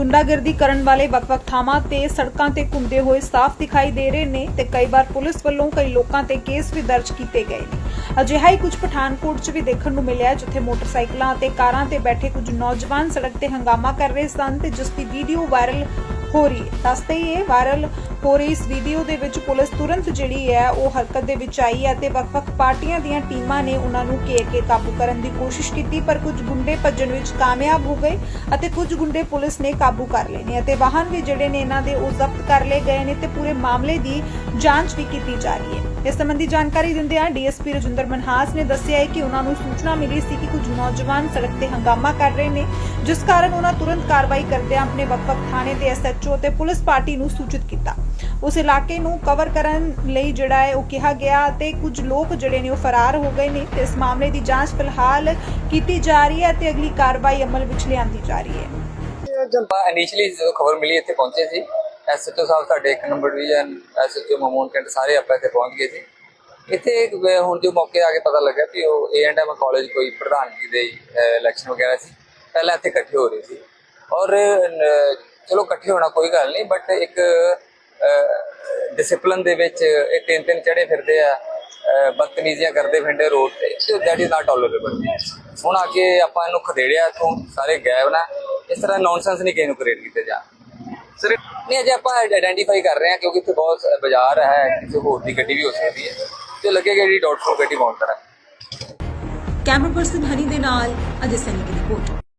ਗੁੰਡਾਗਰਦੀ ਕਰਨ ਵਾਲੇ ਵੱਖ-ਵੱਖ ਥਾਵਾਂ ਤੇ ਸੜਕਾਂ ਤੇ ਘੁੰਮਦੇ ਹੋਏ ਸਾਫ਼ ਦਿਖਾਈ ਦੇ ਰਹੇ ਨੇ ਤੇ ਕਈ ਵਾਰ ਪੁਲਿਸ ਵੱਲੋਂ ਕਈ ਲੋਕਾਂ ਤੇ ਕੇਸ ਵੀ ਦਰਜ ਕੀਤੇ ਗਏ ਨੇ। ਅਜਿਹਾ ਹੀ ਕੁਝ ਪਠਾਨਕੋਟ 'ਚ ਵੀ ਦੇਖਣ ਨੂੰ ਮਿਲਿਆ, ਜਿੱਥੇ ਮੋਟਰਸਾਈਕਲਾਂ ਅਤੇ ਕਾਰਾਂ ਤੇ ਬੈਠੇ ਕੁਝ ਨੌਜਵਾਨ ਸੜਕ ਤੇ ਹੰਗਾਮਾ ਕਰ ਰਹੇ ਸਨ ਤੇ ਜਿਸ ਦੀ ਵੀਡੀਓ ਵਾਇਰਲ ਹੋ ਰਹੀ ਹੈ ਦੱਸਦੇ ਇਹ ਵਾਇਰਲ ਹੋ ਰਹੀ ਇਸ ਵੀਡੀਓ ਦੇ ਵਿੱਚ ਪੁਲਿਸ ਤੁਰੰਤ ਜਿਹੜੀ ਹੈ ਉਹ ਹਰਕਤ ਦੇ ਵਿੱਚ ਆਈ ਹੈ ਤੇ ਵੱਖ-ਵੱਖ ਪਾਰਟੀਆਂ ਦੀਆਂ ਟੀਮਾਂ ਨੇ ਉਹਨਾਂ ਨੂੰ ਘੇਰ ਕੇ ਕਾਬੂ ਕਰਨ ਦੀ ਕੋਸ਼ਿਸ਼ ਕੀਤੀ, ਪਰ ਕੁਝ ਗੁੰਡੇ ਭੱਜਣ ਵਿੱਚ ਕਾਮਯਾਬ ਹੋ ਗਏ ਅਤੇ ਕੁਝ ਗੁੰਡੇ ਪੁਲਿਸ ਨੇ ਕਾਬੂ ਕਰ ਲਏ ਨੇ ਅਤੇ ਵਾਹਨ ਵੀ ਜਿਹੜੇ ਨੇ ਇਹਨਾਂ ਦੇ ਉਹ ਜ਼ਬਤ ਕਰ ਲਏ ਗਏ ਨੇ ਤੇ ਪੂਰੇ ਮਾਮਲੇ ਦੀ ਜਾਂਚ ਵੀ ਕੀਤੀ ਜਾ ਰਹੀ ਹੈ। ਇਸ ਸੰਬੰਧੀ ਜਾਣਕਾਰੀ ਦਿੰਦਿਆਂ ਡੀਐਸਪੀ ਰਜਿੰਦਰ ਮਨਹਾਸ ਨੇ ਦੱਸਿਆ ਹੈ ਕਿ ਉਹਨਾਂ ਨੂੰ ਸੂਚਨਾ ਮਿਲੀ ਸੀ ਕਿ ਕੁਝ ਨੌਜਵਾਨ ਸੜਕ ਤੇ ਹੰਗਾਮਾ ਕਰ ਰਹੇ ਨੇ ਜਿਸ ਕਾਰਨ ਉਹਨਾਂ ਤੁਰੰਤ ਕਾਰਵਾਈ ਕਰਦਿਆਂ ਆਪਣੇ ਵੱਖ-ਵੱਖ ਥਾਣੇ ਦੇ ਐਸਐਚਓ ਤੇ ਪੁਲਿਸ ਪਾਰਟੀ ਨੂੰ ਸੂਚਿਤ ਕੀਤਾ। ਉਸ ਇਲਾਕੇ ਨੂੰ ਕਵਰ ਕਰਨ ਲਈ ਜਿਹੜਾ ਹੈ ਉਹ ਕਿਹਾ ਗਿਆ ਤੇ ਕੁਝ ਲੋਕ ਜਿਹੜੇ ਨੇ ਉਹ ਫਰਾਰ ਹੋ ਗਏ ਨੇ ਤੇ ਇਸ ਮਾਮਲੇ ਦੀ ਜਾਂਚ ਫਿਲਹਾਲ ਕੀਤੀ ਜਾ ਰਹੀ ਹੈ ਤੇ ਅਗਲੀ ਕਾਰਵਾਈ ਅਮਲ ਵਿੱਚ ਲਿਆਂਦੀ ਜਾ ਰਹੀ ਹੈ। ਜਨਤਾ ਇਨੀਸ਼ੀਅਲੀ ਜਦੋਂ ਖਬਰ ਮਿਲੀ ਇੱਥੇ ਪਹੁੰਚੇ ਸੀ। ਐਸਐਚਓ ਸਾਹਿਬ ਸਾਡੇ ਇੱਕ number division SHO Mamun cantt ਸਾਰੇ ਆਪਾਂ ਇੱਥੇ ਪਹੁੰਚ ਗਏ ਸੀ। ਇੱਥੇ ਇੱਕ ਵੇ- ਹੁਣ ਜੋ ਮੌਕੇ ਆ ਕੇ ਪਤਾ ਲੱਗਾ ਕਿ ਉਹ ਏ&ਐਮ ਕਾਲਜ ਕੋਈ ਪ੍ਰਧਾਨਗੀ ਦੇ ਇਲੈਕਸ਼ਨ ਵਗੈਰਾ ਸੀ। ਪਹਿਲਾਂ ਇੱਥੇ ਇਕੱਠੇ ਹੋ ਰਹੇ ਸੀ। ਔਰ ਚਲੋ ਇਕੱਠੇ ਹੋਣਾ ਕੋਈ ਗੱਲ ਨਹੀਂ ਬਟ ਇੱਕ ਡਿਸਪਲਿਨ ਦੇ ਵਿੱਚ ਇਹ ਤਿੰਨ ਤਿੰਨ ਚੜੇ ਫਿਰਦੇ ਆ ਬਦਤਮੀਜ਼ੀਆਂ ਕਰਦੇ ਫਿਰਦੇ ਰੋਡ ਤੇ ਦੈਟ ਇਜ਼ ਨਾਟ ਟੋਲਰੇਬਲ ਹੁਣ ਆ ਕੇ ਆਪਾਂ ਇਹਨੂੰ ਖਦੇੜਿਆ ਇੱਥੋਂ, ਸਾਰੇ ਗਾਇਬ ਨਾ। ਇਸ ਤਰ੍ਹਾਂ ਨੌਨਸੈਂਸ ਨਹੀਂ ਕਿਸੇ ਨੂੰ ਕ੍ਰੀਏਟ ਕੀਤੇ ਜਾ ਸਰ ਨਹੀਂ ਅਜੇ ਆਪਾਂ ਆਇਡੈਂਟੀਫਾਈ ਕਰ ਰਹੇ ਹਾਂ ਕਿਉਂਕਿ ਇੱਥੇ ਬਹੁਤ ਬਾਜ਼ਾਰ ਹੈ ਕਿਸੇ ਹੋਰ ਦੀ ਗੱਡੀ ਵੀ ਹੋ ਸਕਦੀ ਹੈ। ਤੇ ਲੱਗੇਗਾ ਜਿਹੜੀ ਡਾਟਫੁਲ ਗੱਡੀ ਮਾਉਂਟ ਕਰਾਂ ਕੈਮਰਾ ਪਰਸਨ ਹਨੀ ਦੇ ਨਾਲ ਅਜੇ ਸੈਨੀ